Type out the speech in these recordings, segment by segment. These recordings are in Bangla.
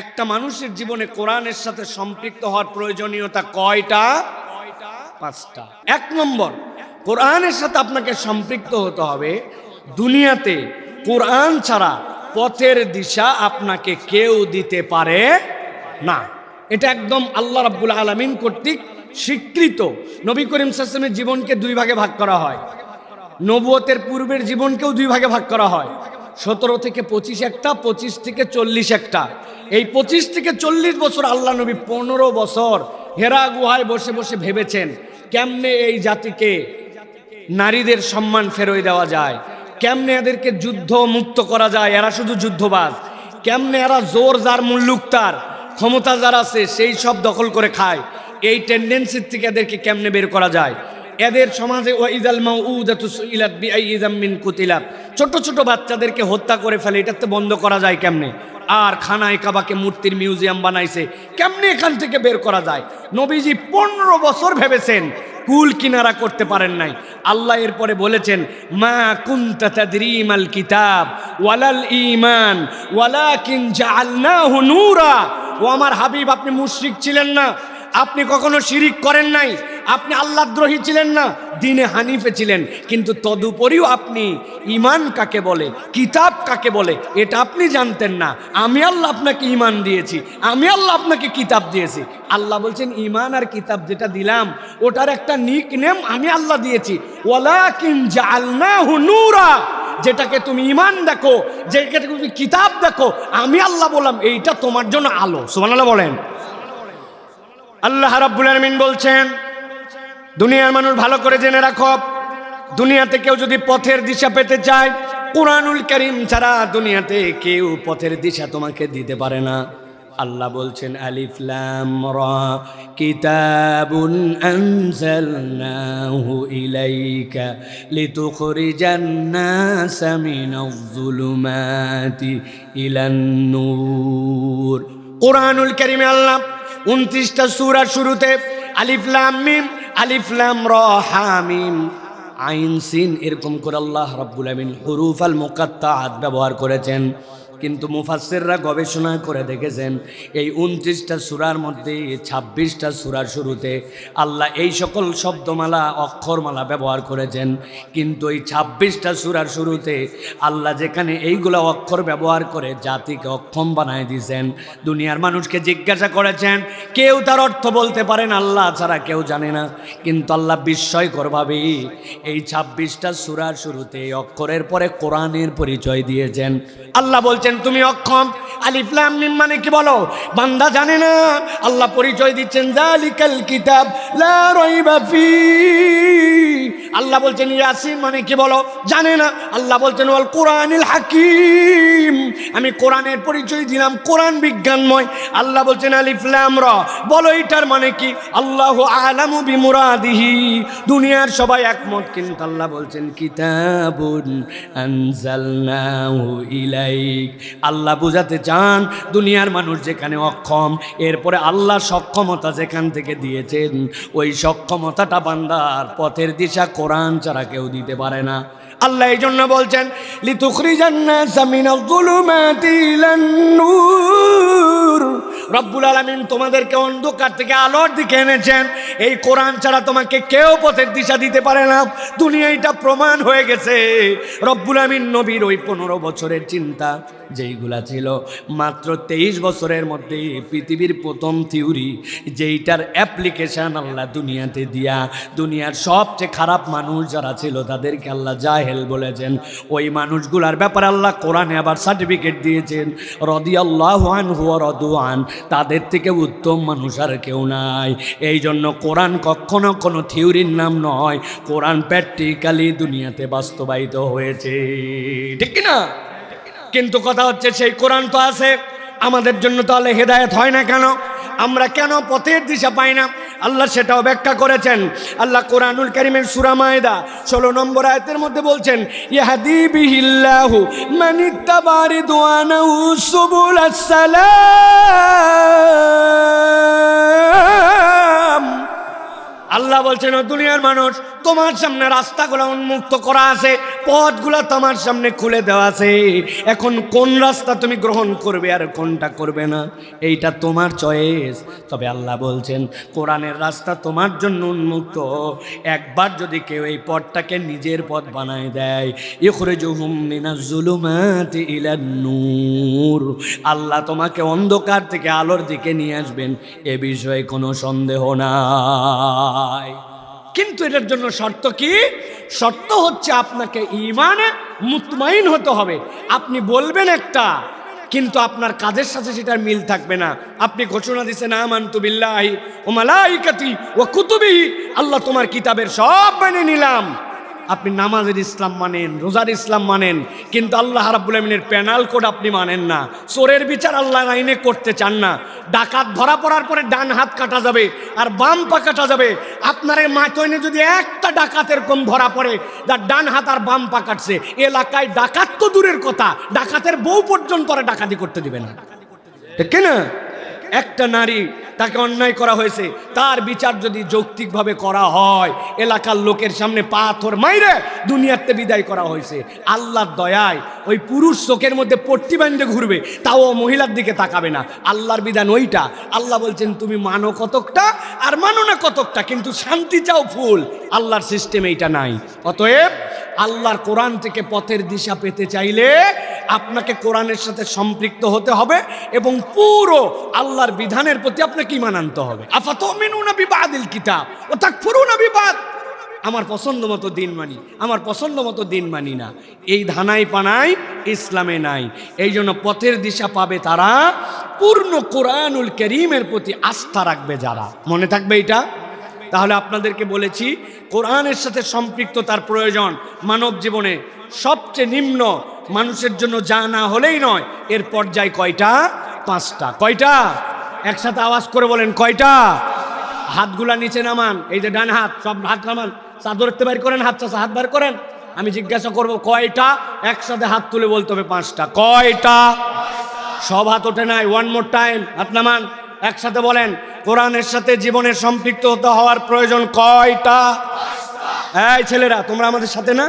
একটা মানুষের জীবনে কোরআনের সাথে সম্পৃক্ত হওয়ার প্রয়োজনীয়তা কয়টা? পাঁচটা। এক নম্বর কোরআনের সাথে আপনাকে সম্পৃক্ত হতে হবে দুনিয়াতে কোরআন ছাড়া পথের দিশা আপনাকে কেউ দিতে পারে না। এটা একদম আল্লাহ রাব্বুল আলামিন কর্তৃক স্বীকৃত। নবী করিম সাসলামের জীবনকে দুই ভাগে ভাগ করা হয়। নবুয়তের পূর্বের জীবনকেও দুই ভাগে ভাগ করা হয়। সতেরো থেকে পঁচিশ একটা, পঁচিশ থেকে চল্লিশ একটা। এই পঁচিশ থেকে চল্লিশ বছর আল্লাহ নবী পনেরো বছর হেরা গুহায় বসে বসে ভেবেছেন, কেমনে এই জাতিকে নারীদের সম্মান ফেরোয় দেওয়া যায়? কেমনে এদেরকে যুদ্ধ মুক্ত করা যায়? এরা শুধু যুদ্ধবাজ। কেমনে এরা জোর যার মুল্লুক তার? ক্ষমতা যার আছে, সেই সব দখল করে খায়। এই টেন্ডেন্সির থেকে এদেরকে কেমনে বের করা যায়? এদের সমাজে ছোট ছোট বাচ্চাদেরকে হত্যা করে ফেলে এটা তো বন্ধ করা যায় কেমনে? আর খানায় কাবাকে মূর্তির মিউজিয়াম বানাইছে, কেমনে এখান থেকে বের করা যায়? নবীজি পনেরো বছর ভেবেছেন, কুল কিনারা করতে পারেন নাই। আল্লাহ এরপরে বলেছেন, মা কুনতা কিতাব, ওয়ালাল ঈমান, ওয়ালাকিন জাআলনাহু নূরা। ও আমার হাবিব, আপনি মুশরিক ছিলেন না আপনি কখনো শিরিক করেন নাই? আপনি আল্লাহদ্রোহী ছিলেন না, দিনে হানিফে ছিলেন। কিন্তু তদুপরিও আপনি ইমান কাকে বলে, কিতাব কাকে বলে, এটা আপনি জানতেন না। আমি আল্লাহ আপনাকে ইমান দিয়েছি, আমি আল্লাহ আপনাকে কিতাব দিয়েছি। আল্লাহ বলছেন ইমান আর কিতাব যেটা দিলাম, ওটার একটা নিক নেম আমি আল্লাহ দিয়েছি। ওয়ালাকিন জাআলনাহু নূরা, যেটাকে তুমি ইমান দেখো, যেটাকে তুমি কিতাব দেখো, আমি আল্লাহ বললাম, এইটা তোমার জন্য আলো। সুবহানাল্লাহ বলেন। আল্লাহ রাব্বুল আলামিন বলছেন, দুনিয়ার মানুষ ভালো করে জেনে রাখো, দুনিয়াতে কেউ যদি পথের দিশা পেতে চায়, কোরআনুল করিম ছাড়া দুনিয়াতে কেউ পথের দিশা তোমাকে দিতে পারে না। আল্লাহ বলছেন, আলিফ লাম রা, কিতাবুন আনজালনাহু ইলাইকা লিতুখরিজান মিনাজ যুলুমাতি ইলান নূর কোরআনুল কারীমে আল্লাহ উনত্রিশটা সুরার শুরুতে আলিফলাম মিম আলিফলাম র হামিম আইন, সিন, এরকম করে আল্লাহ রব্বুল আমিন হরুফ আল মোকাত্তা হাত ব্যবহার করেছেন। কিন্তু মুফাসসিররা গবেষণা করে দেখেছেন, এই উনত্রিশটা সূরার মধ্যে ছাব্বিশটা সুরার শুরুতে আল্লাহ এই সকল শব্দমালা, অক্ষরমালা ব্যবহার করেছেন। কিন্তু এই ছাব্বিশটা সুরার শুরুতে আল্লাহ যেখানে এইগুলো অক্ষর ব্যবহার করে জাতিকে অক্ষম বানায় দিয়েছেন, দুনিয়ার মানুষকে জিজ্ঞাসা করেছেন, কেউ তার অর্থ বলতে পারেন আল্লাহ ছাড়া কেউ জানে না। কিন্তু আল্লাহ বিস্ময়করভাবে এই ছাব্বিশটা সুরার শুরুতে অক্ষরের পরে কোরআনের পরিচয় দিয়েছেন। আল্লাহ বলছেন তুমি অক্ষম। আলিফলাম মিম মানে কি বলো? বান্দা জানে না। আল্লাহ পরিচয় দিচ্ছেন জালিকাল কিতাব লা রাইবা ফি। আল্লাহ বলছেন ইয়াসিন মানে কি বলো? জানে না। আল্লাহ বলছেন, ওয়াল কোরআনিল হাকিম। আমি কোরআনের পরিচয় দিলাম, কোরআন বিজ্ঞানময়। আল্লাহ বলছেন আলিফলাম র। বলো এটার মানে কি? আল্লাহ আলামু বিমুরাদিহি। দুনিয়ার সবাই একমত, কিন্তু আল্লাহ বলছেন, কিতাবুন আনজালনাহু ইলাইক। আল্লাহ বুঝাতে চান, দুনিয়ার মানুষ যেখানে অক্ষম, এরপরে আল্লাহ সক্ষমতা যেখান থেকে দিয়েছেন, ওই সক্ষমতাটা বান্দার পথের দিশা কোরআন ছাড়া কেউ দিতে পারে না। আল্লাহ এই জন্য বলছেন রব্বুল আলামিন তোমাদেরকে অন্ধকার থেকে আলোর দিকে এনেছেন। এই কোরআন ছাড়া তোমাকে কেউ পথের দিশা দিতে পারে না। দুনিয়া এটা প্রমাণ হয়ে গেছে। রব্বুল আমিন নবীর ওই পনেরো বছরের চিন্তা। যেইগুলা ছিল মাত্র তেইশ বছরের মধ্যে পৃথিবীর প্রথম থিওরি, যেইটার অ্যাপ্লিকেশন আল্লাহ দুনিয়াতে দিয়া, দুনিয়ার সবচেয়ে খারাপ মানুষ যারা ছিল তাদেরকে আল্লাহ জাহেল বলেছেন। ওই মানুষগুলার ব্যাপারে আল্লাহ কোরআনে আবার সার্টিফিকেট দিয়েছেন রদি আল্লাহ হুয়া রদুয়ান তাদের থেকে উত্তম মানুষ আর কেউ নাই। এই জন্য কোরআন কখনো কোনো থিওরির নাম নয়, কোরআন প্র্যাকটিক্যালি দুনিয়াতে বাস্তবায়িত হয়েছে। ঠিক না কিন্তু কথা হচ্ছে সেই কোরআন তো আছে। আমাদের জন্য তাহলে হেদায়েত হয় না কেন? আমরা কেন পথের দিশা পাই না? আল্লাহ সেটাও ব্যাখ্যা করেছেন। আল্লাহ কোরআনুল করিমের সুরা মায়দা ষোলো নম্বর আয়তের মধ্যে বলছেন আল্লাহ বলছেন, ও দুনিয়ার মানুষ তোমার সামনে রাস্তাগুলো উন্মুক্ত করা আছে, পথগুলা তোমার সামনে খুলে দেওয়া আছে। এখন কোন রাস্তা তুমি গ্রহণ করবে আর কোনটা করবে না, এইটা তোমার চয়েস তবে আল্লাহ বলছেন, কোরআনের রাস্তা তোমার জন্য উন্মুক্ত। একবার যদি কেউ এই পথটাকে নিজের পথ বানায় দেয়, ইখরিজুহুম মিনাজ জুলুমাতি ইলান নূর। আল্লাহ তোমাকে অন্ধকার থেকে আলোর দিকে নিয়ে আসবেন, এ বিষয়ে কোনো সন্দেহ নাই। কিন্তু এটার জন্য শর্ত কি? শর্ত হচ্ছে আপনাকে ইমানে মুতমাইন হতে হবে। আপনি বলবেন একটা, কিন্তু আপনার কাজের সাথে সেটার মিল থাকবে না। আপনি ঘোষণা দিচ্ছেন আমান্তু বিল্লাহি ও মালাইকাতি ও কুতুবি আল্লাহ তোমার কিতাবের সব মেনে নিলাম। আপনি নামাজের ইসলাম মানেন, রোজার ইসলাম মানেন, কিন্তু আল্লাহ রাব্বুল আমিনের প্যানাল কোড আপনি মানেন না। চোরের বিচার আল্লাহ আইনে করতে চান না। ডাকাত ধরা পড়ার পরে ডান হাত কাটা যাবে আর বাম পা কাটা যাবে। আপনার এই মাতইনে যদি একটা ডাকাতের কম ধরা পড়ে, যার ডান হাত আর বাম পা কাটছে। এলাকায় ডাকাত তো দূরের কথা। ডাকাতের বউ পর্যন্ত ডাকাতি করতে দিবে না। ঠিক না একটা নারী তাকে অন্যায় করা হয়েছে, তার বিচার যদি যৌক্তিকভাবে করা হয়, এলাকার লোকের সামনে পাথর মাইরে দুনিয়াতে বিদায় করা হয়েছে। আল্লাহর দয়ায় ওই পুরুষ চোখের মধ্যে পট্টি বান্ধে ঘুরবে, তাও মহিলার দিকে তাকাবে না। আল্লাহর বিধান ওইটা। আল্লাহ বলছেন, তুমি মানো কতকটা আর মানো না কতকটা, কিন্তু শান্তি চাও ফুল। আল্লাহর সিস্টেম এইটা নাই। অতএব আল্লাহর কোরআন থেকে পথের দিশা পেতে চাইলে আপনাকে কোরআনের সাথে সম্পৃক্ত হতে হবে এবং পুরো আল্লাহর বিধানের প্রতি আপনাকে ইমান আনতে হবে। আফাত মিনুনা বিবাদিল কিতাব ও তাক ফুরুনা বিবাদ। আমার পছন্দ মতো দিন মানি, আমার পছন্দ মতো দিন মানি না। এই ধানাই পানাই ইসলামে নাই। এই জন্য পথের দিশা পাবে তারা, পূর্ণ কোরআনুল করিমের প্রতি আস্থা রাখবে যারা। মনে থাকবে এটা? তাহলে আপনাদেরকে বলেছি, কোরআনের সাথে সম্পৃক্ততার প্রয়োজন মানব জীবনে। সবচেয়ে নিম্ন মানুষের জন্য যা না হলেই নয়, এর পর্যায় কয়টা? পাঁচটা। কয়টা? একসাথে আওয়াজ করে বলেন, কয়টা? হাতগুলা নিচে নামান, এই যে ডান হাত, সব হাত নামান। চাদরতে বাইর করেন, হাত চাষা হাত বার করেন। আমি জিজ্ঞাসা করব, কয়টা? একসাথে হাত তুলে বলতে হবে পাঁচটা। কয়টা? সব হাত ওঠে নাই ওয়ান মোর টাইম হাত নামান। একসাথে বলেন, কোরআনের সাথে জীবনের সম্পৃক্ত হতে হওয়ার প্রয়োজন কয়টা? এই ছেলেরা, তোমরা আমাদের সাথে না?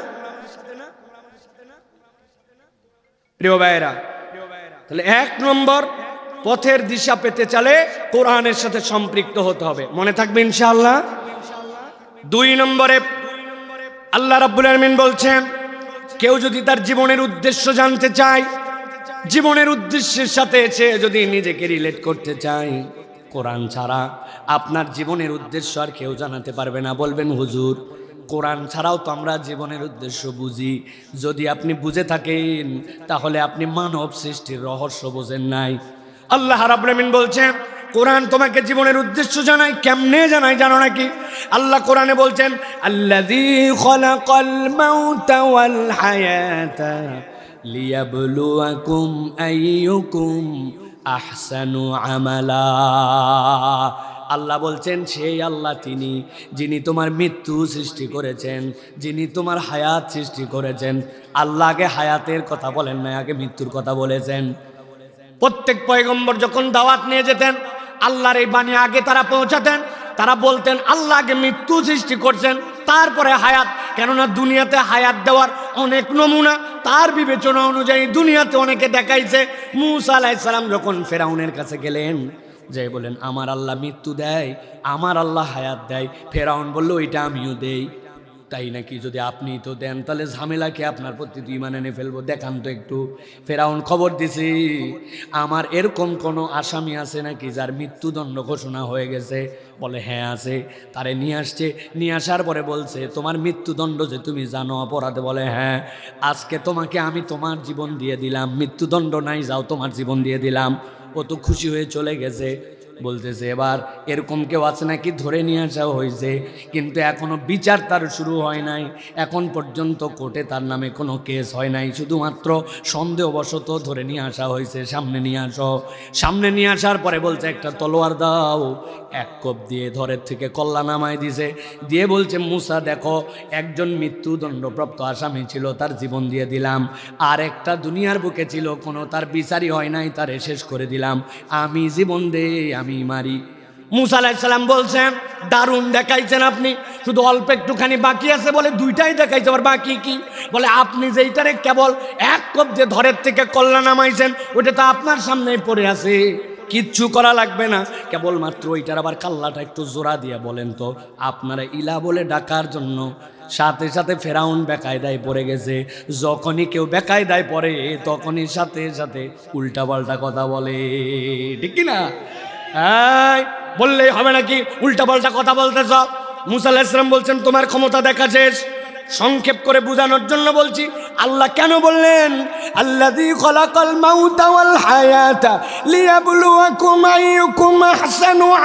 প্রিয় ভাইয়েরা, তাহলে এক নম্বর পথের দিশা পেতে চালে কোরআনের সাথে সম্পৃক্ত হতে হবে। মনে থাকবে ইনশাআল্লাহ? দুই নম্বরে, আল্লাহ রাব্বুল আলামিন বলছেন, কেউ যদি তার জীবনের উদ্দেশ্য জানতে চায় জীবনের উদ্দেশ্যের সাথে এসে যদি নিজেকে রিলেট করতে চাই কোরআন ছাড়া আপনার জীবনের উদ্দেশ্য আর কেউ জানাতে পারবে না। বলবেন, হুজুর, কোরআন ছাড়াও তো আমরা জীবনের উদ্দেশ্য বুঝি। যদি আপনি বুঝে থাকেন, তাহলে আপনি মানব সৃষ্টির রহস্য বোঝেন নাই। আল্লাহ রাব্রামিন বলছেন, কোরআন তোমাকে জীবনের উদ্দেশ্য জানাই কেমনে জানাই জানো নাকি? আল্লাহ কোরআনে বলছেন, আল্লাযী লিয়াবলুয়াকুম আইয়ুকুম আহসানু আমালা আল্লাহ বলছেন, সেই আল্লাহ তিনি, যিনি তোমার মৃত্যু সৃষ্টি করেছেন, যিনি তোমার হায়াত সৃষ্টি করেছেন। আল্লাহ আগে হায়াতের কথা বলেন না আগে মৃত্যুর কথা বলেছেন। প্রত্যেক পয়গম্বর যখন দাওয়াত নিয়ে যেতেন, আল্লাহর এই বাণী আগে তারা পৌঁছাতেন, তারা বলতেন, আল্লাহ আগে মৃত্যু সৃষ্টি করছেন, তারপরে হায়াত। কেননা দুনিয়াতে হায়াত দেওয়ার অনেক নমুনা, তার বিবেচনা অনুযায়ী দুনিয়াতে অনেকে দেখাইছে, মুসা আলাইসালাম যখন ফেরাউনের কাছে গেলেন, যে বলেন আমার আল্লাহ মৃত্যু দেয়, আমার আল্লাহ হায়াত দেয়। ফেরাউন বলল, ওইটা আমিও দেই। তাই নাকি যদি আপনি তো দেন, তাহলে ঝামেলাকে আপনার প্রতি? দুই মানে এনে ফেলব, দেখান তো একটু। ফেরাউন খবর দিছি, আমার এরকম কোনো আসামি আছে নাকি যার মৃত্যুদণ্ড ঘোষণা হয়ে গেছে? বলে হ্যাঁ আছে। তারে নিয়ে আসছে, নিয়ে আসার পরে বলছে, তোমার মৃত্যুদণ্ড যে তুমি জানো, অপরাধে। বলে হ্যাঁ আজকে তোমাকে আমি তোমার জীবন দিয়ে দিলাম। মৃত্যুদণ্ড নাই, যাও তোমার জীবন দিয়ে দিলাম। ও তো খুশি হয়ে চলে গেছে। বলতেছে, এবার এরকম কেউ আছে নাকি? ধরে নিয়ে আসা হয়েছে। কিন্তু এখনও বিচার তার শুরু হয় নাই। এখন পর্যন্ত কোর্টে তার নামে কোনো কেস হয় নাই। শুধুমাত্র সন্দেহবশত ধরে নিয়ে আসা হয়েছে। সামনে নিয়ে আসো। সামনে নিয়ে আসার পরে বলছে, একটা তলোয়ার দাও। এক কোপ দিয়ে ধরের থেকে কল্লা নামায় দিছে। দিয়ে বলছে, মুসা, দেখো, একজন মৃত্যুদণ্ডপ্রাপ্ত আসামি ছিল, তার জীবন দিয়ে দিলাম। আর একটা দুনিয়ার বুকে ছিল, কোনো তার বিচারই হয় নাই, তারে শেষ করে দিলাম। আমি জীবন দে আমি মারি। মুসা আলাইসাল্লাম বলছেন, দারুণ দেখাইছেন আপনি। শুধু অল্প একটুখানি বাকি আছে বলে দুইটাই দেখাইছে, আবার বাকি কি? বলে, আপনি যেইটারে কেবল এক কপ যে ধরের থেকে কল্যাণ নামাইছেন ওটা তো আপনার সামনেই পড়ে আছে। কিচ্ছু করা লাগবে না। কেবলমাত্র ওইটার আবার কাল্লাটা একটু জোড়া দিয়ে বলেন তো, আপনারা ইলা বলে ডাকার জন্য সাথে সাথে ফেরাউন বেকায়দায় পড়ে গেছে। যখনই কেউ বেকায়দায় পড়ে, তখনই সাথে সাথে উল্টাপাল্টা কথা বলে। ঠিক না? বললেই হবে নাকি? উল্টাপাল্টা কথা বলতেছ? মুসা আলাইহিস সালাম বলছেন, তোমার ক্ষমতা দেখা শেষ। সংক্ষেপ করে বোঝানোর জন্য বলছি, আল্লাহ কেন বললেন খলাকাল মাউতা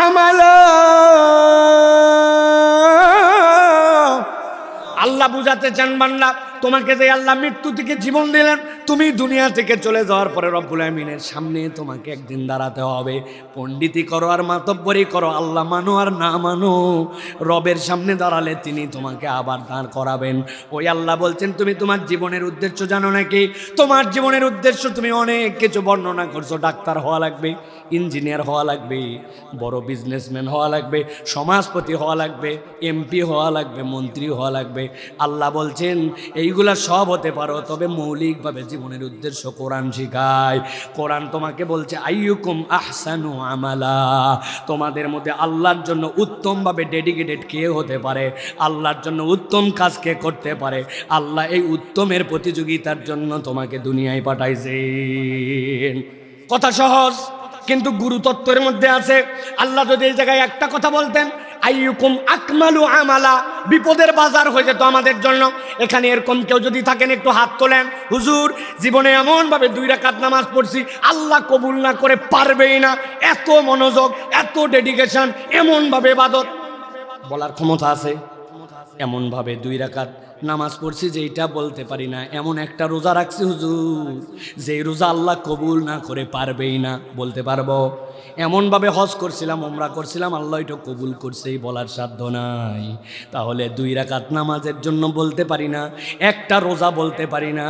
আমালা। আল্লাহ বুঝাতে চান বান্দা তোমাকে যে আল্লাহ মৃত্যু থেকে জীবন দিলেন, তুমি দুনিয়া থেকে চলে যাওয়ার পরে রব্বুল আমিনের সামনে তোমাকে একদিন দাঁড়াতে হবে। পণ্ডিতি করো আর মাতব্বরি করো, আল্লাহ মানো আর না মানো, রবের সামনে দাঁড়ালে তিনি তোমাকে আবার দাঁড় করাবেন। ওই আল্লাহ বলছেন, তুমি তোমার জীবনের উদ্দেশ্য জানো নাকি? তোমার জীবনের উদ্দেশ্য তুমি অনেক কিছু বর্ণনা করছ। ডাক্তার হওয়া লাগবে, ইঞ্জিনিয়ার হওয়া লাগবে, বড় বিজনেসম্যান হওয়া লাগবে, সমাজপতি হওয়া লাগবে, এমপি হওয়া লাগবে, মন্ত্রী হওয়া লাগবে। আল্লাহ বলছেন এইগুলা সব হতে পারো, তবে মৌলিকভাবে জীবনের উদ্দেশ্য কোরআন শিখায়। কোরআন তোমাকে বলছে, আইয়ুকুম আহসানু আমালা। তোমাদের মধ্যে আল্লাহর জন্য উত্তমভাবে ডেডিকেটেড কে হতে পারে? আল্লাহর জন্য উত্তম কাজ কে করতে পারে? আল্লাহ এই উত্তমের প্রতিযোগিতার জন্য তোমাকে দুনিয়ায় পাঠাইছেন। কথা সহজ, কিন্তু গুরুতত্ত্বের মধ্যে আছে। আল্লাহ যদি এই জায়গায় একটা কথা বলতেন আইয়ুকুম আকমালু আমালা। বিপদের বাজার হয়ে যেত আমাদের জন্য। এখানে এরকম কেউ যদি থাকেন, একটু হাত তোলেন। হুজুর, জীবনে এমনভাবে দুই রাকাত নামাজ পড়ছি, আল্লাহ কবুল না করে পারবেই না। এত মনোযোগ, এত ডেডিকেশন এমনভাবে ইবাদত। বলার ক্ষমতা আছে? এমনভাবে দুই রাকাত নামাজ পড়ছি যে এটা বলতে পারি না। এমন একটা রোজা রাখছি, হুজুর যে রোজা আল্লাহ কবুল না করে পারবেই না। বলতে পারব? এমনভাবে হজ করছিলাম ওমরা করছিলাম, আল্লাহ এটা কবুল করছেই বলার সাধ্য নাই। তাহলে দুই রাকাত নামাজের জন্য বলতে পারি না, একটা রোজা বলতে পারি না,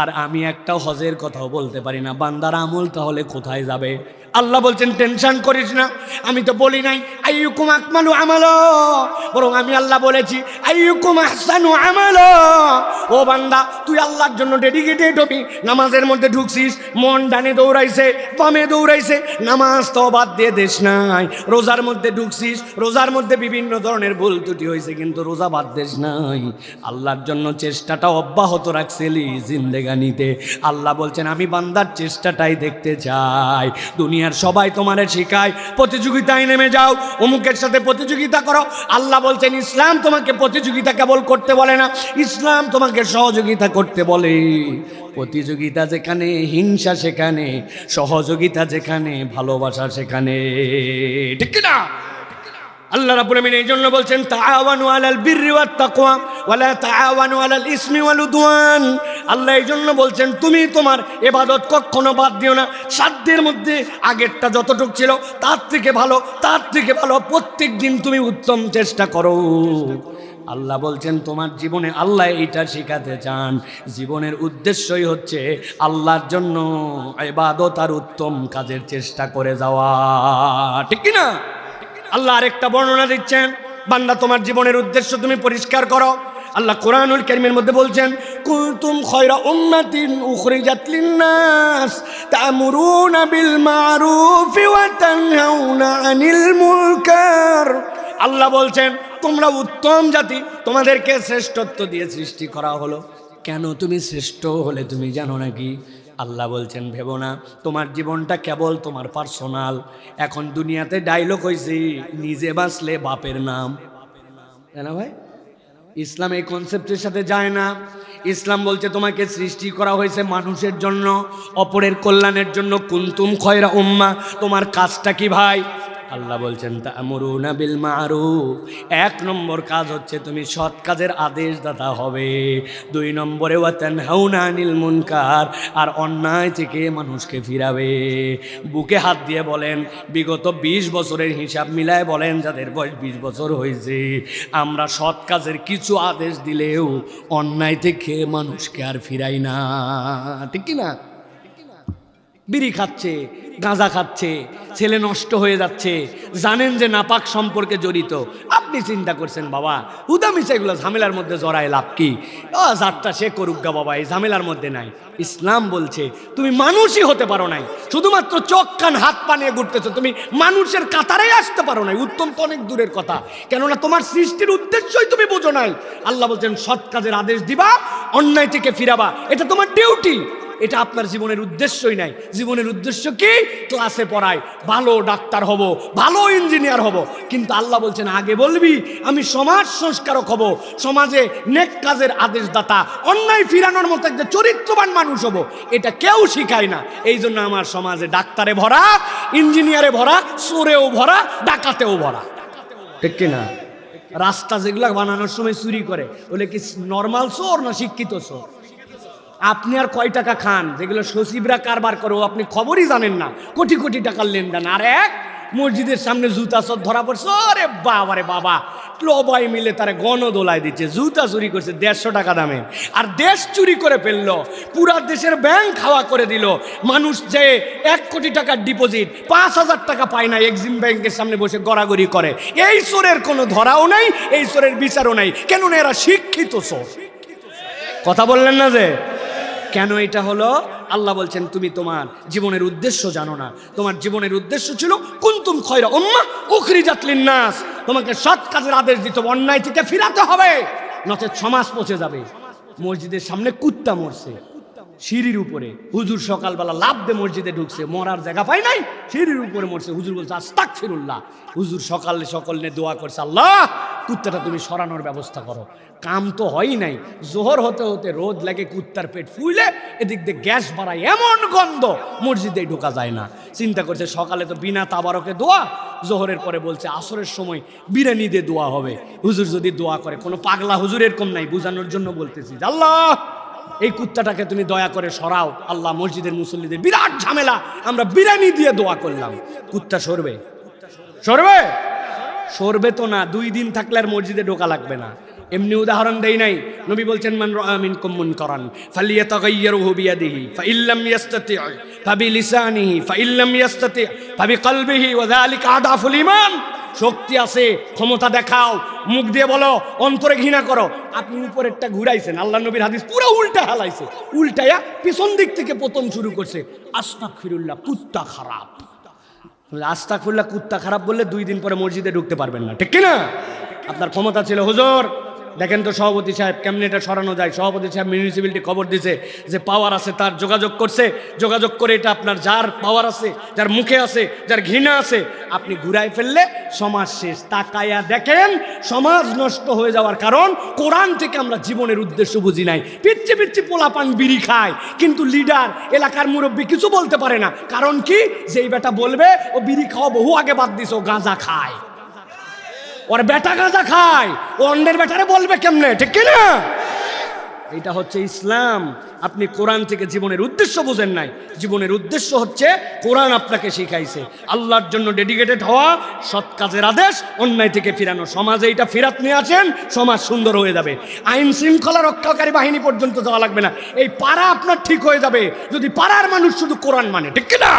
আর আমি একটা হজের কথাও বলতে পারি না। বান্দার আমল তাহলে কোথায় যাবে? আল্লাহ বলছেন, টেনশন করিস না, আমি তো বলি নাই, আইয়ুকুম আকমালু আমালো। বরং আমি আল্লাহ বলেছি, আইয়ুকুম আহসানু আমালো। ও বান্দা, তুই আল্লাহর জন্য ডেডিকেটেড হবি। নামাজের মধ্যে ঢুকছিস, মন ডানে দৌড়াইছে, বামে দৌড়াইছে, নামাজ তো বাদ দিয়ে দেশ নাই। রোজার মধ্যে ঢুকছিস, রোজার মধ্যে বিভিন্ন ধরনের ভুল ত্রুটি হয়েছে, কিন্তু রোজা বাদ দেশ নাই। আল্লাহর জন্য চেষ্টাটা অব্যাহত রাখছিলি জিন্দেগানিতে। আল্লাহ বলছেন, আমি বান্দার চেষ্টাটাই দেখতে চাই। দুনিয়ার সবাই তোমারে শেখায়, প্রতিযোগিতায় নেমে যাও, অমুকের সাথে প্রতিযোগিতা করো। আল্লাহ বলছেন, ইসলাম তোমাকে প্রতিযোগিতা কেবল করতে বলে না, ইসলাম তোমাকে সহযোগিতা করতে বলে। প্রতিযোগিতা যেখানে, হিংসা সেখানে, সহযোগিতা যেখানে, ভালোবাসা সেখানে। ঠিক না আল্লাহ রাব্বুল আমিন এই জন্য বলছেন, তাআওয়ানু আলাল বিররি ওয়াত তাকওয়া ওয়ালা তাআওয়ানু আলাল ইসমি ওয়াল উদওয়ান। আল্লাহ এই জন্য বলছেন, তুমি তোমার ইবাদত কখনো বাদ দিও না। সাধ্যের মধ্যে আগেরটা যতটুক ছিল, তার থেকে ভালো, তার থেকে ভালো প্রত্যেক দিন তুমি উত্তম চেষ্টা করো। আল্লাহ বলছেন, তোমার জীবনে আল্লাহ এইটা শেখাতে চান। জীবনের উদ্দেশ্যই হচ্ছে আল্লাহর জন্য ইবাদত আর উত্তম কাজের চেষ্টা করে যাওয়া। ঠিক কি না আল্লাহ আরেকটা বর্ণনা দিচ্ছেন, বান্দা, তোমার জীবনের উদ্দেশ্য তুমি পরিষ্কার করো। আল্লাহ কোরআনুল কারিমের মধ্যে বলছেন, কুনতুম খয়রা উম্মাতিন উখরিজাত লিন-নাস তা'মুরুনা বিল মা'রুফি ওয়া তানহাউনা আনিল মুনকার। আল্লাহ বলছেন তোমরা উত্তম জাতি, তোমাদেরকে শ্রেষ্ঠত্ব দিয়ে সৃষ্টি করা হলো। কেন তুমি শ্রেষ্ঠ হলে তুমি জানো নাকি? আল্লাহ বলছেন, ভেবো না, তোমার জীবনটা কেবল তোমার পার্সোনাল এখন দুনিয়াতে ডায়লগ হয়েছে নিজে বাঁচলে বাপের নাম। তাই না ভাই? ইসলাম এই কনসেপ্টের সাথে যায় না। ইসলাম বলছে, তোমাকে সৃষ্টি করা হয়েছে মানুষের জন্য, অপরের কল্যাণের জন্য। কুন্তুম খয়রা উম্মা, তোমার কাজটা কি ভাই? আল্লাহ বলছেন তা তামরুনা বিল মারুফ এক নম্বর কাজ হচ্ছে তুমি সৎ কাজের আদেশ দাতা হবে। দুই নম্বরে ওয়াতান হাউনা আনিল মুনকার। আর অন্যায় থেকে মানুষকে ফিরাবে। বুকে হাত দিয়ে বলেন, বিগত ২০ বছরের হিসাব মিলায় বলেন, যাদের বয়স ২০ বছর হয়েছে, আমরা সৎ কাজের কিছু আদেশ দিলেও অন্যায় থেকে মানুষকে আর ফিরাই না। ঠিক কি না? বিড়ি খাচ্ছে, গাঁজা খাচ্ছে, ছেলে নষ্ট হয়ে যাচ্ছে, জানেন যে নাপাক সম্পর্কে জড়িত। আপনি চিন্তা করছেন, বাবা, উদামিস এগুলো ঝামেলার মধ্যে জড়ায় লাভ কি? যারটা সে করুক গা, বাবা, এই ঝামেলার মধ্যে নাই। ইসলাম বলছে, তুমি মানুষই হতে পারো নাই। শুধুমাত্র চোখ, কান, হাত, পা নিয়ে ঘুরতেছো। তুমি মানুষের কাতারে আসতে পারো নাই। উত্তম তো অনেক দূরের কথা। কেননা তোমার সৃষ্টির উদ্দেশ্যই তুমি বোঝো নাই। আল্লাহ বলছেন, সৎ কাজের আদেশ দিবা অন্যায় থেকে ফিরাবা। এটা তোমার ডিউটি এটা আপনার জীবনের উদ্দেশ্যই নাই। জীবনের উদ্দেশ্য কি? ক্লাসে পড়ায়। ভালো ডাক্তার হব ভালো ইঞ্জিনিয়ার হব। কিন্তু আল্লাহ বলছেন আগে বলবি আমি সমাজ সংস্কারক হব সমাজে নেক কাজের আদেশদাতা অন্যায় ফিরানোর মতো একটা চরিত্রবান মানুষ হব। এটা কেউ শিখায় না। এই জন্য আমার সমাজে ডাক্তারে ভরা ইঞ্জিনিয়ারে ভরা চোরেও ভরা ডাকাতেও ভরা। ঠিক কিনা রাস্তা যেগুলো বানানোর সময় চুরি করে। বলে কি নর্মাল চোর না শিক্ষিত চোর? আপনি আর কয় টাকা খান? যেগুলো সচিবরা কারবার করে আপনি খবরই জানেন না। কোটি কোটি টাকার লেনদেন। আর এক, মসজিদের সামনে জুতা সব ধরা পড়ছে। আরে বাবা রে বাবা। ক্লবাই মিলে তারা গণ দোলায় দিচ্ছে। জুতা চুরি করছে দেড়শো টাকা দামে। আর দেশ চুরি করে ফেলল। পুরা দেশের ব্যাংক খাওয়া করে দিল। মানুষ যে এক কোটি টাকার ডিপোজিট, পাঁচ হাজার টাকা পায় না, এক্সিম ব্যাংকের সামনে বসে গড়াগড়ি করে। এই চোরের কোনো ধরাও নাই, এই চোরের বিচারও নাই। কেননা এরা শিক্ষিত চোর। কথা বললেন না যে? কেন এটা হলো? আল্লাহ বলছেন, তুমি তোমার জীবনের উদ্দেশ্য জানো না। তোমার জীবনের উদ্দেশ্য ছিল, কুন্তুম খয়রা উম্মা উখরি জাতলিন নাস তোমাকে সৎ কাজের আদেশ দিতে অন্যায় থেকে ফিরাতে হবে। নচেত সমাজ পচে যাবে। মসজিদের সামনে কুত্তা মরছে। সিঁড়ির উপরে। হুজুর সকালবেলা লাভ দে মসজিদে ঢুকছে, মরার জায়গা পাই নাই, সিঁড়ির উপরে মরছে। হুজুর বলছে আস্তাক ফিরুল্লাহ হুজুর সকালে সকল দোয়া করছে, আল্লাহ, কুত্তাটা তুমি সরানোর ব্যবস্থা করো। কাম তো হয়ই নাই। জোহর হতে হতে রোদ লাগে, কুত্তার পেট ফুইলে এদিক দিয়ে গ্যাস বাড়ায়, এমন গন্ধ মসজিদে ঢোকা যায় না। চিন্তা করছে, সকালে তো বিনা তাবারকে দোয়া, জোহরের পরে বলছে, আসরের সময় বিরিয়ানি দিয়ে দোয়া হবে। হুজুর যদি দোয়া করে, কোনো পাগলা হুজুর এরকম নাই, বোঝানোর জন্য বলতেছি আল্লাহ এই কুত্তাটাকে তুমি দয়া করে সরাও। আল্লাহ মসজিদের মুসল্লিদের বিরাট ঝামেলা। আমরা বিরিয়ানি দিয়ে দোয়া করলাম। কুত্তা সরবে। সরবে? সরবে তো না, দুই দিন থাকলে আর মসজিদে ঢোকা লাগবে না। এমনি উদাহরণ দেই নাই। নবী বলছেন, মান রাআ করান ফালিয়া ফালিয়াতাগায়্যারুহু বিয়াদিহি, ফাইল্লাম ইয়াস্তাতি, ফাবিলিসানিহি, ফাইল্লাম ইয়াস্তাতি, ফাবিকলবিহি, ওয়া যালিকা আদাফুল ঈমান। শক্তি আছে, ক্ষমতা দেখাও, মুখ দিয়ে বলো, অন্তরে ঘৃণা করো। আপনি উপরেরটা ঘুরাইছেন, আল্লাহ নবীর হাদিস পুরো উল্টা হালাইছে। উল্টায়া পিছন দিক থেকে প্রথম শুরু করছে, আস্তাগফিরুল্লাহ, কুত্তা খারাপ। আস্তাগফিরুল্লাহ, কুত্তা খারাপ বললে দুই দিন পরে মসজিদে ঢুকতে পারবেন না, ঠিক কিনা? আপনার ক্ষমতা ছিল, হুজুর দেখেন তো সভাপতি সাহেব, কেমনি এটা সরানো যায়? সভাপতি সাহেব মিউনিসিপ্যালিটি খবর দিছে যে পাওয়ার আছে, তার যোগাযোগ করছে। যোগাযোগ করে এটা আপনার যার পাওয়ার আছে, যার মুখে আছে, যার ঘৃণা আছে, আপনি ঘুরাই ফেললে সমাজ শেষ। তাকায়া দেখেন, সমাজ নষ্ট হয়ে যাওয়ার কারণ কোরআন থেকে আমরা জীবনের উদ্দেশ্য বুঝি নাই। পিচ্ছি পিচ্ছি পোলাপান বিড়ি খায়, কিন্তু লিডার এলাকার মুরব্বী কিছু বলতে পারে না। কারণ কি? যেই বেটা বলবে, ও বিড়ি খাওয়া বহু আগে বাদ দিস ও গাঁজা খায়। ওর বেটা গাঁজা খায়। ও অন্যের বেটারে বলবে কেমনে? ঠিক কি না এটা হচ্ছে ইসলাম। আপনি কোরআন থেকে জীবনের উদ্দেশ্য বুঝেন নাই। জীবনের উদ্দেশ্য হচ্ছে কোরআন আপনাকে শিখাইছে। আল্লাহর জন্য ডেডিকেটেড হওয়া সৎ কাজের আদেশ, অন্যায় থেকে ফিরানো। সমাজে এটা ফিরাত নিয়ে আছেন সমাজ সুন্দর হয়ে যাবে। আইন শৃঙ্খলা রক্ষাকারী বাহিনী পর্যন্ত যাওয়া লাগবে না। এই পাড়া আপনার ঠিক হয়ে যাবে। যদি পাড়ার মানুষ শুধু কোরআন মানে ঠিক কি না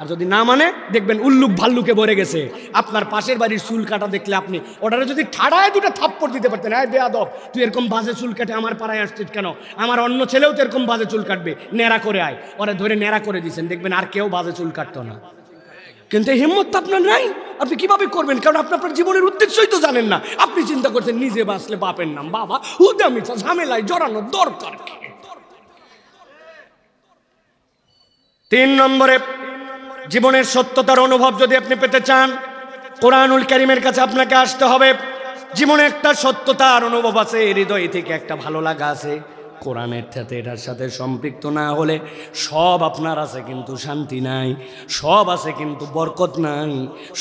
আর যদি না মানে দেখবেন উল্লুক ভাল্লুকে ভরে গেছে। আপনার পাশের বাড়ির চুল কাটা দেখলে আপনি, ওটারে যদি ঠাড়ায় দুটো থাপ্পড় দিতে পারতেন হ্যাঁ বেয়াদব, তুই এরকম বাজে চুল কাটে আমার পাড়ায় আসছিস কেন? আমার অন্য ছেলেও তো এরকম বাজে চুল কাটবে ন্যাড়া করে আয়। ওরা ধরে নেড়া করে দিয়েছেন, দেখবেন আর কেউ বাজে চুল কাটতো না। কিন্তু হিম্মত তো আপনার নাই। আপনি কীভাবে করবেন? কারণ আপনি আপনার জীবনের উদ্দেশ্যই তো জানেন না। আপনি চিন্তা করছেন, নিজে বাঁচলে বাপের নাম। বাবা উদামিতা ঝামেলায় জড়ানোর দরকার তিন নম্বরে জীবনের সত্যতার অনুভব যদি আপনি পেতে চান, কোরআনুল করিমের কাছে আপনাকে আসতে হবে। জীবনে একটা সত্যতার অনুভব আছে, হৃদয় থেকে একটা ভালো লাগা আছে। কোরআনের সাথে এটার সাথে সম্পৃক্ত না হলে সব আপনার আছে কিন্তু শান্তি নাই, সব আছে কিন্তু বরকত নাই,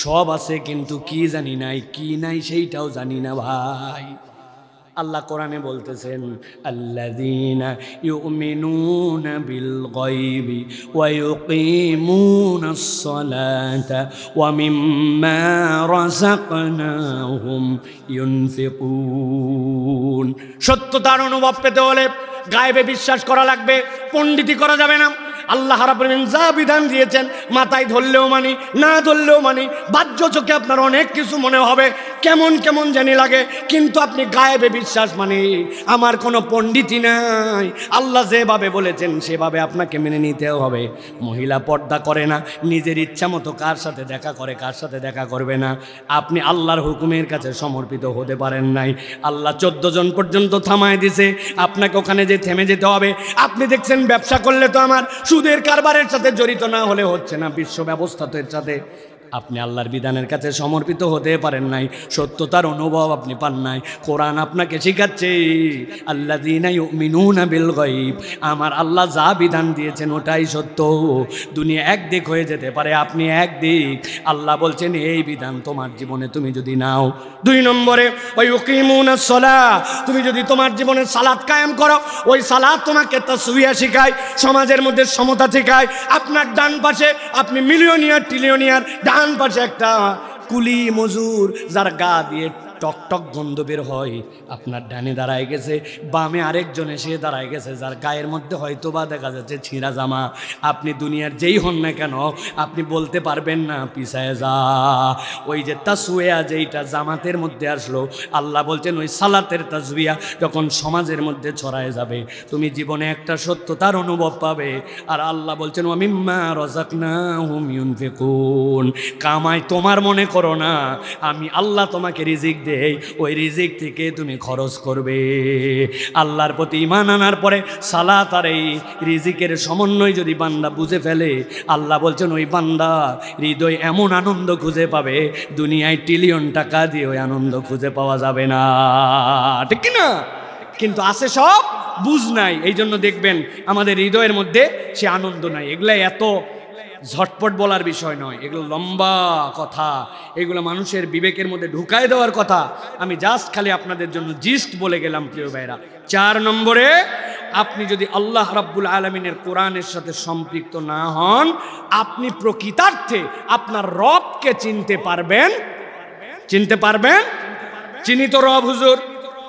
সব আছে কিন্তু কি জানি নাই, কি নাই সেইটাও জানি না ভাই। আল্লাহ কোরআনে বলতেছেন, আল্লাযীনা ইউমিনুনা বিল ওয়া ওয়া অনুভব পেতে হলে গায়েবে বিশ্বাস করা লাগবে পণ্ডিতি করা যাবে না। আল্লাহ রাব্বুল আলামিন যা বিধান দিয়েছেন, মাথায় ধরলেও মানি, না ধরলেও মানি, বাহ্য চোখে আপনার অনেক কিছু মনে হবে। কেমন কেমন জানি লাগে, কিন্তু আপনি গায়েবে বিশ্বাস মানে আমার কোনো পণ্ডিতই নাই। আল্লাহ যেভাবে বলেছেন, সেভাবে আপনাকে মেনে নিতে হবে। মহিলা পর্দা করে না, নিজের ইচ্ছা মতো কার সাথে দেখা করে, কার সাথে দেখা করবে না। আপনি আল্লাহর হুকুমের কাছে সমর্পিত হতে পারেন নাই। আল্লাহ চোদ্দ জন পর্যন্ত থামায় দিছে, আপনাকে ওখানে যে থেমে যেতে হবে। আপনি দেখছেন, ব্যবসা করলে তো আমার সুদের কারবারের সাথে জড়িত না হলে হচ্ছে না, বিশ্ব ব্যবস্থা তো এর সাথে। আপনি আল্লাহর বিধানের কাছে সমর্পিত হতে পারেন নাই, সত্যতার অনুভব আপনি পান নাই। কোরআন আপনাকে শিখাচ্ছে আল্লাহ দিনাই মিনুনা বিল গাইব আমার আল্লাহ যা বিধান দিয়েছেন ওটাই সত্য। দুনিয়া এক দিক হয়ে যেতে পারে, আপনি এক দিক আল্লাহ বলছেন, এই বিধান তোমার জীবনে তুমি যদি নাও। দুই নম্বরে ওই উকিমুনা সলা তুমি যদি তোমার জীবনে সালাদ কায়েম করো, ওই সালাদ তোমাকে তাসবিয়া শেখায়, সমাজের মধ্যে সমতা শেখায়। আপনার ডান পাশে আপনি মিলিয়নিয়ার ট্রিলিয়নিয়ার ডান পাশে একটা কুলি মজুর যার গা দিয়ে টক টক গন্ধ বের হয়, আপনার ডানে দাঁড়ায় গেছে, বামে আরেকজন এসে দাঁড়ায় গেছে, যার গায়ের মধ্যে হয়তো বা দেখা যাচ্ছে ছিঁড়া জামা। আপনি দুনিয়ার যেই হন না কেন, আপনি বলতে পারবেন না, পিছায় যা। ওই যে তাসুয়া যেইটা জামাতের মধ্যে আসলো, আল্লাহ বলছেন ওই সালাতের তাজবিয়া যখন সমাজের মধ্যে ছড়ায় যাবে, তুমি জীবনে একটা সত্যতার অনুভব পাবে। আর আল্লাহ বলছেন ওয়ামিম্মা রজাক না হুম ইউনফিকুন। কামাই তোমার মনে করো না, আমি আল্লাহ তোমাকে রিজিক দেই ওই রিজিক থেকে তুমি খরচ করবে। আল্লাহর প্রতি ইমান আনার পরে সালাত আর এই রিজিকের সমন্বয় যদি বান্দা বুঝে ফেলে, আল্লাহ বলছেন, ওই বান্দা হৃদয় এমন আনন্দ খুঁজে পাবে, দুনিয়ায় ট্রিলিয়ন টাকা দিয়ে ওই আনন্দ খুঁজে পাওয়া যাবে না। ঠিক না কিন্তু আছে সব, বুঝ নাই। এই জন্য দেখবেন আমাদের হৃদয়ের মধ্যে সে আনন্দ নাই। এগুলো এত ঝটপট বলার বিষয় নয়। এগুলো লম্বা কথা। এগুলো মানুষের বিবেকের মধ্যে ঢুকায় দেওয়ার কথা। আমি জাস্ট খালি আপনাদের জন্য জিস্ট বলে গেলাম, প্রিয় ভাইরা চার নম্বরে, আপনি যদি আল্লাহ রাব্বুল আলমিনের কোরআনের সাথে সম্পৃক্ত না হন, আপনি প্রকৃতার্থে আপনার রবকে চিনতে পারবেন। চিনতে পারবেন? চিনিত রব হুজুর,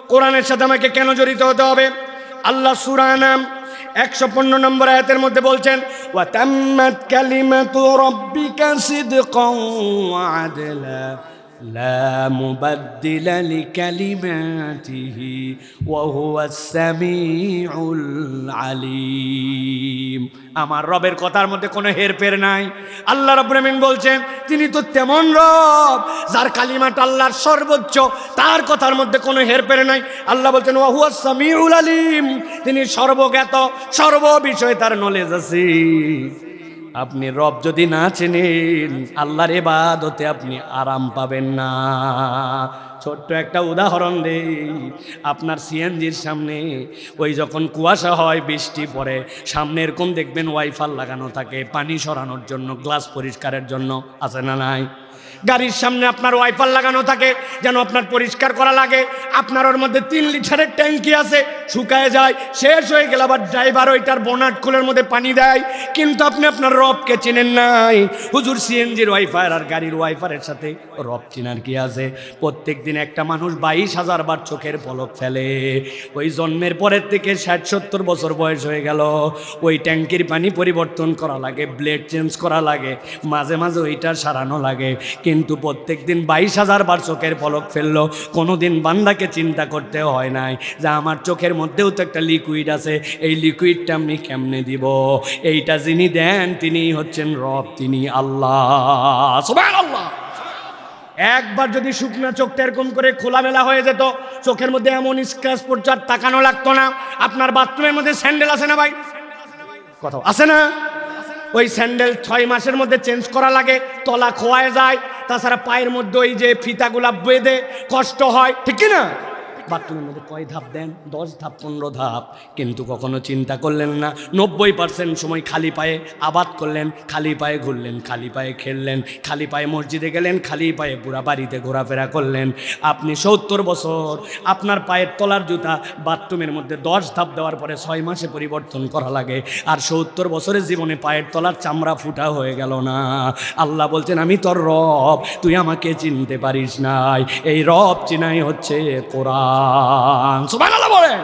কোরআনের সাথে আমাকে কেন জড়িত হতে হবে? আল্লাহ সুরানাম একশো পনেরো নম্বর আয়াতের মধ্যে বলছেন ওয়াতাম্মাত কালিমাতু রাব্বিকা সিদকাও ওয়া আদলা। لا مبدل لكلماته وهو السميع العليم আমার রবের কথার মধ্যে কোনো হেরফের নাই আল্লাহ রব রহমিন বলছেন তিনি তো তেমন রব যার কালিমাটা আল্লাহর সর্বোচ্চ তার কথার মধ্যে কোনো হেরফের নাই আল্লাহ বলছেন ওয়াহুয়া সামিউল আলিম তিনি সর্বজ্ঞাত সর্ব বিষয়ে তার নলেজ আছে আপনি রব যদি না চেনেন, আল্লাহর এবাদতে আপনি আরাম পাবেন না। ছোট্ট একটা উদাহরণ দেই, আপনার সিএনজির সামনে ওই যখন কুয়াশা হয়, বৃষ্টি পড়ে, সামনে এরকম দেখবেন ওয়াইফার লাগানো থাকে, পানি সরানোর জন্য, গ্লাস পরিষ্কারের জন্য, আছে না নাই? গাড়ির সামনে আপনার ওয়াইপার লাগানো থাকে, যেন আপনার পরিষ্কার করা লাগে। আপনার ওর মধ্যে তিন লিটারের ট্যাঙ্কি আছে, শুকায় যায়, শেষ হয়ে গেল আবার ড্রাইভার ওইটার বোনাট খুলের মধ্যে পানি দেয়। কিন্তু আপনি আপনার রবকে চেনেন নাই। হুজুর সিএনজির ওয়াইফার আর গাড়ির ওয়াইফারের সাথে রব চেনার কি আছে? প্রত্যেক দিন একটা মানুষ বাইশ হাজার বার চোখের পলক ফেলে। ওই জন্মের পরের থেকে ষাট, সত্তর বছর বয়স হয়ে গেল। ওই ট্যাঙ্কির পানি পরিবর্তন করা লাগে, ব্লেড চেঞ্জ করা লাগে, মাঝে মাঝে ওইটা সারানো লাগে। কিন্তু প্রত্যেক দিন বাইশ হাজার বার চোখের পলক ফেলল। কোনো দিন বান্দাকে চিন্তা করতে হয় নাই যে আমার চোখের মধ্যেও তো একটা লিকুইড আছে, এই লিকুইডটা আমি কেমনে দিব? এইটা যিনি দেন তিনি হচ্ছেন রব, তিনি আল্লাহ। সুবহানাল্লাহ। একবার যদি শুকনা চোখটা এরকম করে খোলামেলা হয়ে যেত, চোখের মধ্যে এমন স্ক্র্যাচ আর তাকানো লাগতো না। আপনার বাথরুমের মধ্যে স্যান্ডেল আছে না ভাই? কথা আছে না? ওই স্যান্ডেল ছয় মাসের মধ্যে চেঞ্জ করা লাগে, তলা খোয়ায় যায়, তাছাড়া পায়ের মধ্যে ওই যে ফিতাগুলা বেঁধে কষ্ট হয়, ঠিক না বাথরুমের মধ্যে কয় ধাপ দেন? দশ ধাপ, পনেরো ধাপ। কিন্তু কখনো চিন্তা করলেন না। নব্বই পার্সেন্ট সময় খালি পায়ে আবাদ করলেন, খালি পায়ে ঘুরলেন, খালি পায়ে খেললেন, খালি পায়ে মসজিদে গেলেন, খালি পায়ে পুরা বাড়িতে ঘোরাফেরা করলেন। আপনি সত্তর বছর আপনার পায়ের তলার জুতা বাথরুমের মধ্যে দশ ধাপ দেওয়ার পরে ছয় মাসে পরিবর্তন করা লাগে। আর সত্তর বছরের জীবনে পায়ের তলার চামড়া ফুটা হয়ে গেল না। আল্লাহ বলছেন, আমি তোর রব, তুই আমাকে চিনতে পারিস নাই। এই রব চিনাই হচ্ছে কোরআন। বলেন।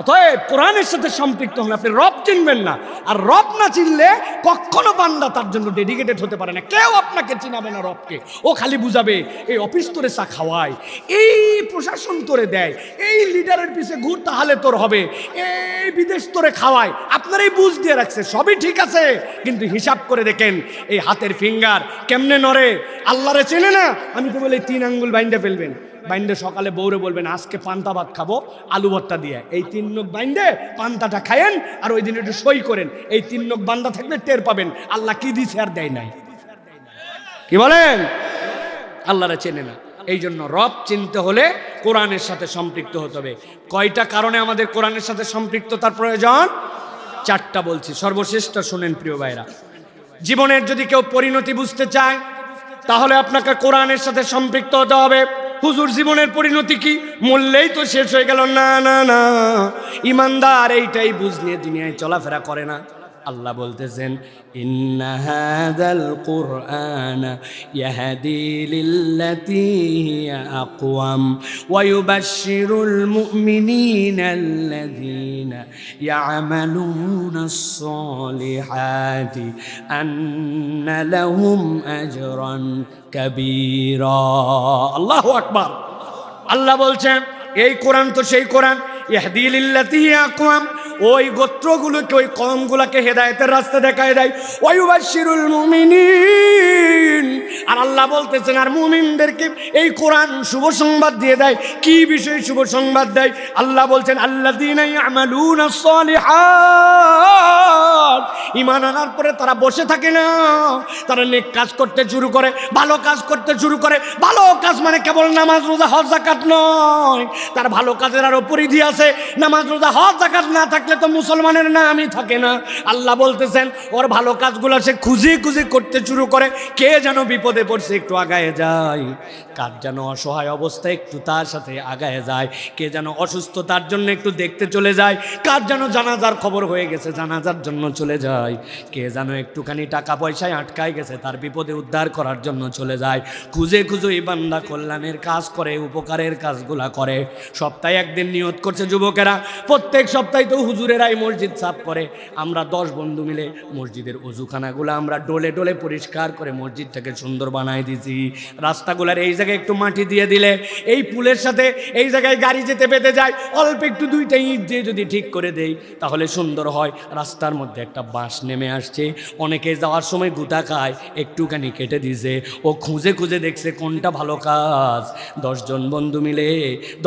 অতএব কোরআনের সাথে সম্পৃক্ত হন আপনি, রব চিনবেন না। আর রব না চিনলে কখনো বান্দা তার জন্য ডেডিকেটেড হতে পারে না। কেউ আপনাকে চিনাবে না রবকে। ও খালি বুঝাবে, এই অফিস তোরে চা খাওয়ায়, এই প্রশাসন তোরে দেয়, এই লিডারের পিছে ঘুর তাহলে তোর হবে, এই বিদেশ তোরে খাওয়ায়। আপনার এই বুঝ দিয়ে রাখছে, সবই ঠিক আছে, কিন্তু হিসাব করে দেখেন, এই হাতের ফিঙ্গার কেমনে নড়ে? আল্লাহরে চেনে না? আমি তো বলি তিন আঙ্গুল বাইন্ডে ফেলবেন। বাইন্ডে সকালে বৌরে বলবেন, আজকে পান্তা ভাত খাব, আলু ভর্তা দিয়ে। এই তিন নখ বাইন্ডে পান্তাটা খায়েন আর ওই দিন একটু সই করেন। এই তিন নখ বান্দা থাকলে টের পাবেন, আল্লাহ কি দিছে আর দেয় নাই। কি বলেন? আল্লাহরা চেনে না। এই জন্য রব চিনতে হলে কোরআনের সাথে সম্পৃক্ত হতে হবে। কয়টা কারণে আমাদের কোরআনের সাথে সম্পৃক্ততার প্রয়োজন? চারটা বলছি। সর্বশ্রেষ্ঠ শোনেন প্রিয় ভাইরা। জীবনের যদি কেউ পরিণতি বুঝতে চায়, তাহলে আপনাকে কোরআনের সাথে সম্পৃক্ত হতে হবে। হুজুর জীবনের পরিণতি কি? মূল্যেই তো শেষ হয়ে গেল। না না না। ইমানদার এইটাই বুঝ নিয়ে দুনিয়ায় চলাফেরা করে না। আল্লাহ বলতেছেন, ইন্না হাদাল কুরআন ইয়াহদি লিল্লাতি হিয়া আকওয়াম ওয়া ইউবাশশিরুল মুমিনিনা আল্লাযীনা ইয়া'মালুনাস সালিহাতি আন্না লাহুম আজরান কাবীরা আল্লাহু আকবার আল্লাহ বলছেন এই কোরআন তো সেই কোরআন ইহদি লিল্লাতি হিয়া আকওয়াম ওই গোত্রগুলোকে ওই কমগুলোকে হেদায়তের রাস্তা দেখায় দেয়। ওই বাশিরুল মুমিনিন আর আল্লাহ বলতেছেন, আর মুমিনদেরকে এই কোরআন শুভ সংবাদ দিয়ে দেয়। কি বিষয়ে শুভ সংবাদ দেয়? আল্লাহ বলছেন আল্লাহ দিন আমালুনা ইমান আনার পরে তারা বসে থাকে না। তারা নেক কাজ করতে শুরু করে, ভালো কাজ করতে শুরু করে। ভালো কাজ মানে কেবল নামাজ, রোজা, হজ জাকাত নয়। তার ভালো কাজের আরও পরিধি আছে। নামাজ, রোজা, হজ জাকাত না থাকলে তো মুসলমানের নামই থাকে না। আল্লাহ বলতেছেন, ওর ভালো কাজগুলো সে খুঁজে খুঁজে করতে শুরু করে। কে যেন বিপদে পড়ছে একটু আগায় যায়। কার যেন অসহায় অবস্থায় একটু তার সাথে আগায় যায়। কে যেন অসুস্থ তার জন্য একটু দেখতে চলে যায়। কার যেন জানাজার খবর হয়ে গেছে জানাজার জন্য চলে যায়। কে যেন একটুখানি টাকা পয়সায় আটকায় গেছে তার বিপদে উদ্ধার করার জন্য চলে যায়। খুঁজে খুঁজে এই বান্দা কল্যাণের কাজ করে, উপকারের কাজগুলা করে। সপ্তাহে একদিন নিয়ত করছে যুবকেরা। প্রত্যেক সপ্তাহে তো হুজুরেরাই মসজিদ সাফ করে। আমরা দশ বন্ধু মিলে মসজিদের অজুখানাগুলো আমরা ডোলে ডোলে পরিষ্কার করে মসজিদটাকে সুন্দর বানাই দিছি রাস্তাগুলার এই জায়গায় একটু মাটি দিয়ে দিলে এই পুলের সাথে এই জায়গায় গাড়ি যেতে পেতে যায়। অল্প একটু দুইটা ইট দিয়ে যদি ঠিক করে দেই, তাহলে সুন্দর হয়। রাস্তার মধ্যে একটা বাঁশ নেমে আসছে। অনেকে যাওয়ার সময় গুটা খায়, একটুখানি কেটে দিছে ও খুঁজে খুঁজে দেখছে কোনটা ভালো কাজ। দশজন বন্ধু মিলে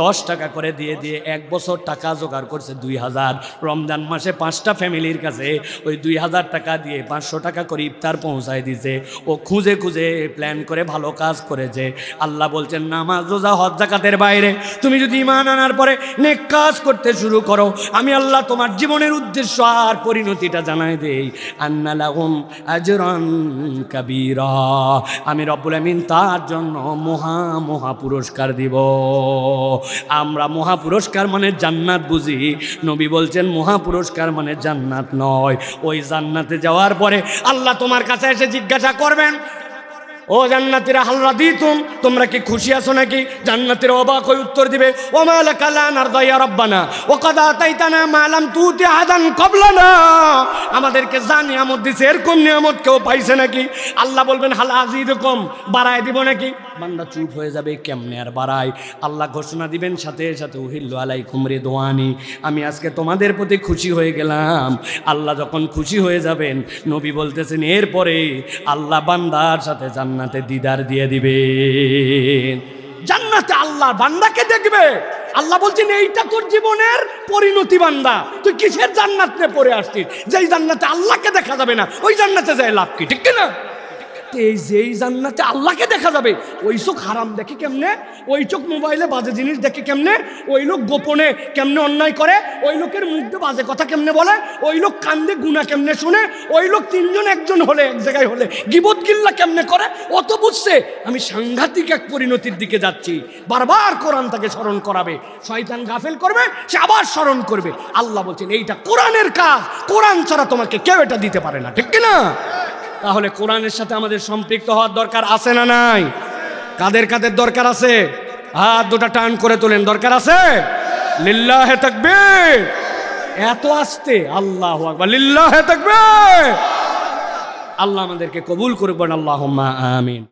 দশ টাকা করে দিয়ে দিয়ে এক বছর টাকা জোগাড় করছে দুই হাজার। রমজান মাসে পাঁচটা ফ্যামিলির কাছে ওই দুই হাজার টাকা দিয়ে পাঁচশো টাকা করে ইফতার পৌঁছায় দিছে ও খুঁজে খুঁজে প্ল্যান করে, ভালো কাজ করেছে আল্লাহ বলছেন, নামাজ, রোজা, হজ জাকাতের বাইরে। তুমি যদি ইমান আনার পরে নেক কাজ করতে শুরু করো, আমি আল্লাহ তোমার জীবনের উদ্দেশ্য আর পরিণতিটা জানাই দেই। আন্না আজরান কাবীরা। আমি রব্বুল আমিন তার জন্য মহা মহা পুরস্কার দিব। আমরা মহা পুরস্কার মানে জান্নাত বুঝি। নবী বলছেন, মহা পুরস্কার মানে জান্নাত নয়। ওই জান্নাতে যাওয়ার পরে আল্লাহ তোমার কাছে এসে জিজ্ঞাসা করবেন ও জান্নাতিরা হাল্লা দিতুম তোমরা কি খুশি আছো নাকি? জান্নাতের অবাক হয়ে উত্তর দিবে, ও মালা কালান আর দয়া রব্বানা, ও কদা তাইতানা মালাম তুতে আদান কবলানা। আমাদেরকে যা নিয়ামত দিছে, এরকম নিয়ামত কেউ পাইছে নাকি? আল্লাহ বলবেন, হাল আজিদ কম বাড়ায় দিব নাকি? বান্দা চুপ হয়ে যাবে, কেমনে আর বাড়ায়? আল্লাহ ঘোষণা দিবেন, সাথে সাথে উহিল্লু আলাই কুমরে দোয়ানি আমি আজকে তোমাদের প্রতি খুশি হয়ে গেলাম। আল্লাহ যখন খুশি হয়ে যাবেন, নবী বলতেছেন, এরপরে আল্লাহ বান্দার সাথে জান্নাতে দিদার দিয়ে দিবে। জান্নাতে আল্লাহ বান্দাকে দেখবে। আল্লাহ বলছেন, এইটা তোর জীবনের পরিণতি বান্দা। তুই কিসের জান্নাতে পড়ে আসছিস? যেই জান্নাতে আল্লাহকে দেখা যাবে না, ওই জান্নাতে যায় লাভ কি, ঠিক না এই যেই জান্নাতে আল্লাহকে দেখা যাবে, ওই চোখ হারাম দেখে কেমনে? ওই চোখ মোবাইলে বাজে জিনিস দেখে কেমনে? ওই লোক গোপনে কেমনে অন্যায় করে? ওই লোকের মুখে বাজে কথা কেমনে বলে? ওই লোক কান্দে, গুণা কেমনে শুনে? ওই লোক তিনজন একজন হলে, এক জায়গায় হলে গিবত গিল্লা কেমনে করে? অত বুঝছে, আমি সাংঘাতিক এক পরিণতির দিকে যাচ্ছি। বারবার কোরআন তাকে স্মরণ করাবে। শয়তান গাফেল করবে, সে আবার স্মরণ করবে। আল্লাহ বলছেন, এইটা কোরআনের কাজ। কোরআন ছাড়া তোমাকে কেউ এটা দিতে পারে না, ঠিক না তাহলে কোরআনের সাথে আমাদের সম্পৃক্ত হওয়ার দরকার আছে না নাই? কাদের কাদের দরকার আছে? হাত দুটা টান করে তোলেন, দরকার আছে? লিল্লাহে থাকবে এত আসতে, আল্লাহ লিল্লাহে থাকবে আল্লাহ আমাদেরকে কবুল করবেন আল্লাহ আমিন।